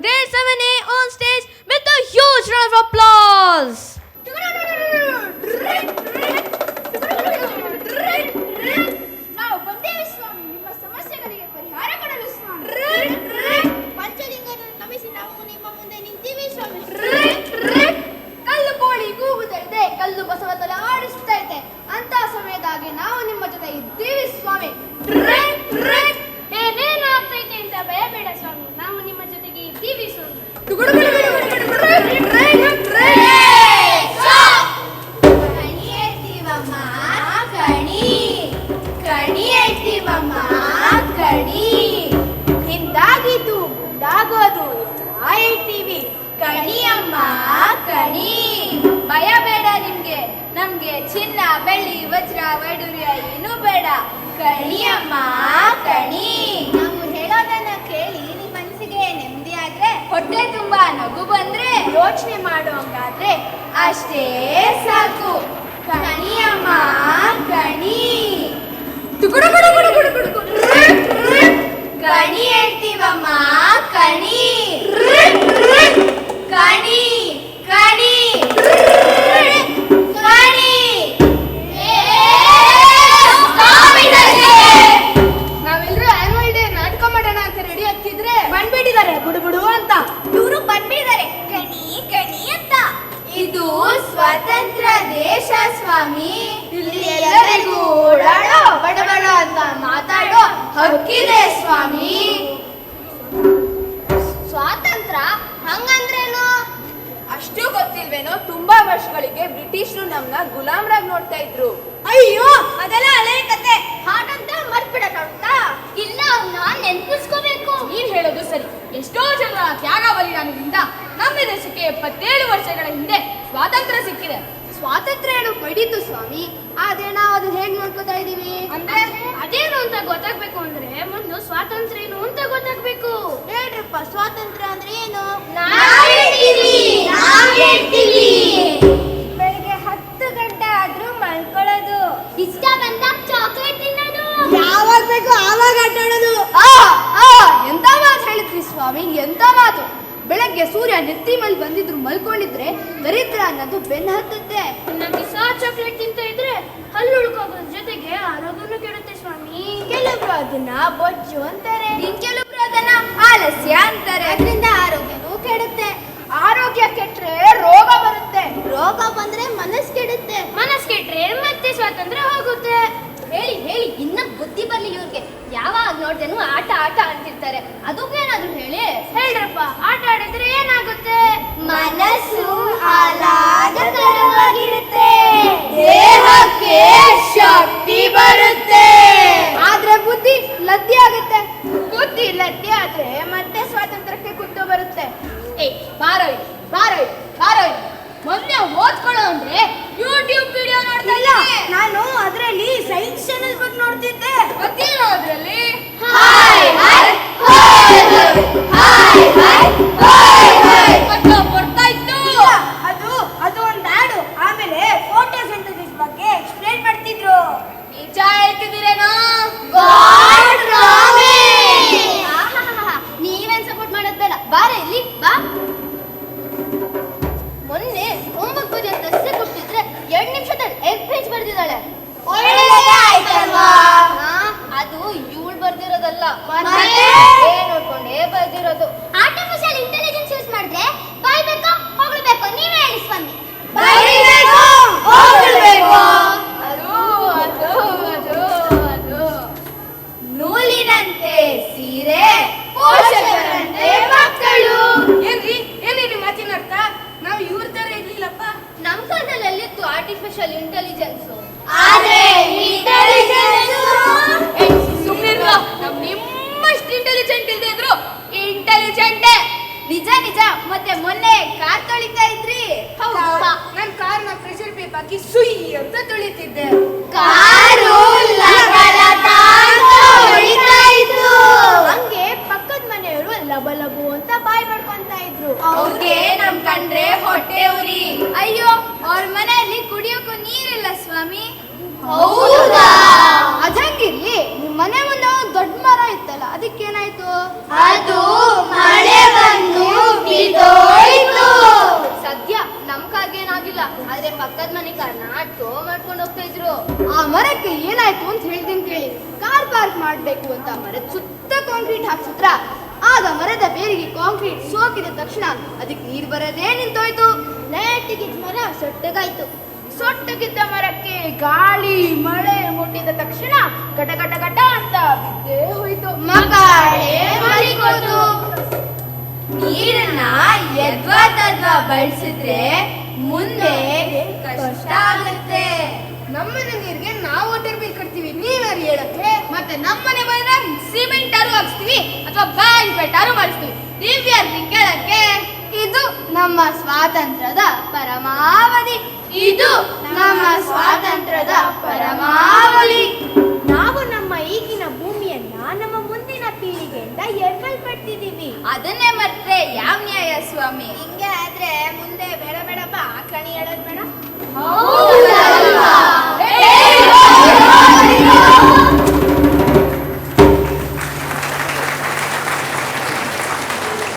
grade 7A on stage with a huge round of applause. ಮುಂದಾಗೋದು ಇರ್ತೀವಿ ಕಣಿಯಮ್ಮ, ಕಣಿ. ಭಯ ಬೇಡ ನಿಮ್ಗೆ. ನಮ್ಗೆ ಚಿನ್ನ, ಬೆಳ್ಳಿ, ವಜ್ರ, ವೈಡೂರ್ಯ ಏನು ಬೇಡ. ಕಣಿಯಮ್ಮ, ಕಣಿ. ನಾವು ಹೇಳೋದನ್ನ ಕೇಳಿ ನಿಮ್ ಮನಸ್ಸಿಗೆ ನೆಮ್ಮದಿ ಆದ್ರೆ, ಹೊಟ್ಟೆ ತುಂಬಾ ನಗು ಬಂದ್ರೆ ಯೋಚನೆ ಮಾಡೋಂಗಾದ್ರೆ ಅಷ್ಟೇ ಸಾಕು. ಕಣಿ. ಕಣಿ ಹೇಳ್ತೀವಮ್ಮ. ಸ್ವತಂತ್ರ ಸ್ವಾಮಿ ಇಲ್ಲಿ ಎಲ್ಲರಿಗೂ ಓಡಾಡೋ ಬಡಬಡ ಅಂತ ಮಾತಾಡೋ ಹಕ್ಕಿದೆ ಸ್ವಾಮಿ. ಸ್ವಾತಂತ್ರ್ಯ ಹಂಗಂದ್ರೇನು? ಅಷ್ಟು ಗೊತ್ತಿಲ್ವೇನೋ ತುಂಬಾ ವರ್ಷಗಳಿಗೆ ಬ್ರಿಟಿಷರು ನಮ್ನ ಗುಲಾಮ್ರಾಗ್ ನೋಡ್ತಾ ಇದ್ರು. ಅಯ್ಯೋ ಅದೆಲ್ಲ ಹಳೆ ಕತೆ. ಹಾಗಂತ ಮರ್ತ್ಬಿಡಕ್ಕಾಗುತ್ತಾ? ಇಲ್ಲ ಅವ್ನ ನೆನ್ಪಿಸ್ಕೋಬೇಕು. ನೀನ್ ಹೇಳೋದು ಸರಿ. ಎಷ್ಟೋ ಜನರ ತ್ಯಾಗ ಬಲಿದಾನದಿಂದ ನಮ್ಮ ದೇಶಕ್ಕೆ ಎಪ್ಪತ್ತೇಳು ವರ್ಷಗಳ ಹಿಂದೆ ಸ್ವಾತಂತ್ರ್ಯ ಸಿಕ್ಕಿದೆ. ಸ್ವಾತಂತ್ರ್ಯ ಏನು ಪಡೀತು ಸ್ವಾಮಿ. ಆದ್ರೆ ನಾವು ಅದನ್ನ ಹೇಗ್ ನೋಡ್ಕೋತಾ ಇದೀವಿ ಅಂದ್ರೆ ಅದೇನು ಅಂತ ಗೊತ್ತಾಗ್ಬೇಕು ಅಂದ್ರೆ ಮೊದಲು ಸ್ವಾತಂತ್ರ್ಯ ಏನು ಅಂತ ಗೊತ್ತಾಗ್ಬೇಕು. ಹೇಳ್ರಪ್ಪ ಸ್ವಾತಂತ್ರ್ಯ ಅಂದ್ರೆ ಏನು? ಬೆಳಿಗ್ಗೆ ಹತ್ತು ಗಂಟೆ ಆದ್ರೂ ಮಲ್ಕೊಳ್ಳೋದು. ಇಷ್ಟ ಬಂದಾಗ ಚಾಕ್ಲೇಟ್ ತಿನ್ನೋದು. ಯಾವಾಗ ಬೇಕು ಆವಾಗ ಆಟಾಡೋದು ಎಂತ ಮಾತು ಹೇಳಿದ್ರಿ ಸ್ವಾಮಿ? ಎಂತ ಬೆಳಗ್ಗೆ ಸೂರ್ಯ ನೆತ್ತಿ ಮೇಲೆ ಬಂದಿದ್ರು ಮಲ್ಕೊಂಡಿದ್ರೆ ದರಿದ್ರ ಅನ್ನೋದು ಬೆನ್ನ ಹತ್ತುತ್ತೆ. ನಮಗೆ ಸಹ ಚಾಕ್ಲೇಟ್ ತಿಂತ ಇದ್ರೆ ಹಲ್ಲು ಉಳ್ಕೋಗೋದ್ರ ಜೊತೆಗೆ ಆರೋಗ್ಯನೂ ಕೆಡುತ್ತೆ ಸ್ವಾಮಿ. ಕೆಲವರು ಅದನ್ನ ಬೊಜ್ಜು ಅಂತಾರೆ. ಕೆಲವರು ಅದನ್ನ ಆಲಸ್ಯ ಅಂತಾರೆ. ಅದರಿಂದ ಆರೋಗ್ಯನೂ ಕೆಡುತ್ತೆ. ಆರೋಗ್ಯ ಕೆಟ್ರೆ ರೋಗ ಬರುತ್ತೆ. ರೋಗ ಬಂದ್ರೆ ಮನಸ್ಸು ಕೆಡುತ್ತೆ. ಮನಸ್ಸು ಕೆಟ್ರೆ ಮತ್ತೆ ಸ್ವಾತಂತ್ರ್ಯ ಹೋಗುತ್ತೆ. ಹೇಳಿ ಹೇಳಿ ಇನ್ನ ಬುದ್ಧಿ ಬರ್ಲಿ ಇವ್ರಿಗೆ. ಯಾವಾಗ ನೋಡ್ದೇನು ಆಟ ಆಟ ಅಂತಿರ್ತಾರೆ. ಅದಕ್ಕೇನಾದ್ರೂ ಹೇಳಿ. ಹೇಳ್ರಪ್ಪ ಆಟ ಮನಸ್ಸು ಆಹ್ಲಾದಕರವಾಗಿರುತ್ತೆ ದೇಹಕ್ಕೆ ಶಕ್ತಿ ಬರುತ್ತೆ. ಆದ್ರೆ ಬುದ್ಧಿ ಲದ್ದಿ ಆಗುತ್ತೆ. ಬುದ್ಧಿ ಲದ್ದಿ ಆದ್ರೆ ಮತ್ತೆ ಸ್ವಾತಂತ್ರ್ಯಕ್ಕೆ ಕುತ್ತು ಬರುತ್ತೆ. ಏ ಬಾರೋ ಇಲ್ಲಿ, ಆರ್ಟಿಫಿಷಿಯಲ್ ಇಂಟೆಲಿಜೆನ್ಸ್ ಆದ್ರೆ ಇಂಟೆಲಿಜೆನ್ಸ್ ಸುಮ್ಮನಿರ್ಲ ನಮ್ ನಿಮ್ಮಷ್ಟು ಇಂಟೆಲಿಜೆಂಟ್ ಇಲ್ಲದೆ ಇದ್ರು ಇಂಟೆಲಿಜೆಂಟೇ ನಿಜ ನಿಜ. ಮತ್ತೆ ಮೊನ್ನೆ ಕಾರ್ ತೊಳಿತಾ ಇದ್ರಿ? ಹೌದಾ ನನ್ನ ಪ್ರೆಷರ್ ಪೇಪ್ ಹಾಕಿ ಸುಯ್ ಅಂತ ತೊಳಿತಿದ್ದೆ. ಕಾರು ಅದಂಗಿರ್ಲಿ ನಿಮ್ಮ ಮನೆ ಮುಂದೆ ದೊಡ್ಡ ಮರ ಇತ್ತಲ್ಲ ಅದಕ್ಕೇನಾಯ್ತು? ಅದು ಮಳೆ ಬಂದು ಬಿದ್ದೋಯ್ತು. ಸದ್ಯ ನಮ್ ಏನಾಗಿಲ್ಲ ಆದ್ರೆ ಪಕ್ಕದ ಮನೆ ಕಾರ್ ನಾಟೋ ಮಾಡ್ಕೊಂಡು ಹೋಗ್ತಾ ಇದ್ರು. ಆ ಮರಕ್ಕೆ ಏನಾಯ್ತು ಅಂತ ಹೇಳ್ತೀನಿ ಕೇಳಿ. ಕಾರ್ ಪಾರ್ಕ್ ಮಾಡ್ಬೇಕು ಅಂತ ಮರದ ಸುತ್ತ ಕಾಂಕ್ರೀಟ್ ಹಾಕ್ಸಿದ್ರ ಆಗ ಮರದ ಬೇರಿಗೆ ಕಾಂಕ್ರೀಟ್ ಸೋಕಿದ ತಕ್ಷಣ ಅದಕ್ಕೆ ನೀರು ಬರದೇ ನಿಂತೋಯ್ತು. ಲೈಟಿಗೆ ಮರ ಸೊಟ್ಟಗಾಯ್ತು. ಸೊಟ್ಟಗಿದ್ದ ಮರಕ್ಕೆ ಗಾಳಿ ಮಳೆ ಮುಟ್ಟಿದ ತಕ್ಷಣ ಘಟ ಘಟ ಘಟ ಅಂತ ಬಿದ್ದೇ ಹೋಯ್ತು. ನೀರನ್ನ ಯದ್ವಾ ತದ್ವಾ ಬಳಸಿದ್ರೆ ಮುಂದೆ ಕಷ್ಟ ಆಗುತ್ತೆ. ನಮ್ಮನೆ ನೀರಿಗೆ ನಾವು ವಾಟರ್ ಬಿಲ್ ಕಟ್ತೀವಿ ನೀವ್ಯಾರು ಹೇಳಕ್ಕೆ? ಮತ್ತೆ ನಮ್ಮನೆ ಬಂದ್ರೆ ಸಿಮೆಂಟ್ ಆರು ಹಾಕ್ಸ್ತೀವಿ ಅಥವಾ ಬ್ಯಾಂಕ್ ಬೆಟ್ಟಾರು ಮಾಡಿಸ್ತೀವಿ. ನೀವ್ಯಾರು ಕೇಳಕ್ಕೆ? ಇದು ನಮ್ಮ ಸ್ವಾತಂತ್ರ್ಯದ ಪರಮಾವಧಿ. ಇದು ನಮ್ಮ ಸ್ವಾತಂತ್ರ್ಯದ ಪರಮಾವಳಿ. ನಾವು ನಮ್ಮ ಈಗಿನ ಭೂಮಿಯನ್ನ ನಮ್ಮ ಮುಂದಿನ ಪೀಳಿಗೆಯಿಂದ ಎಬ್ಬಲ್ಪಡ್ತಿದೀವಿ ಅದನ್ನೇ ಮರ್ತ್ರೆ ಯಾವ ನ್ಯಾಯ ಸ್ವಾಮಿ? ಹಿಂಗೆ ಆದ್ರೆ ಮುಂದೆ ಬೇಡ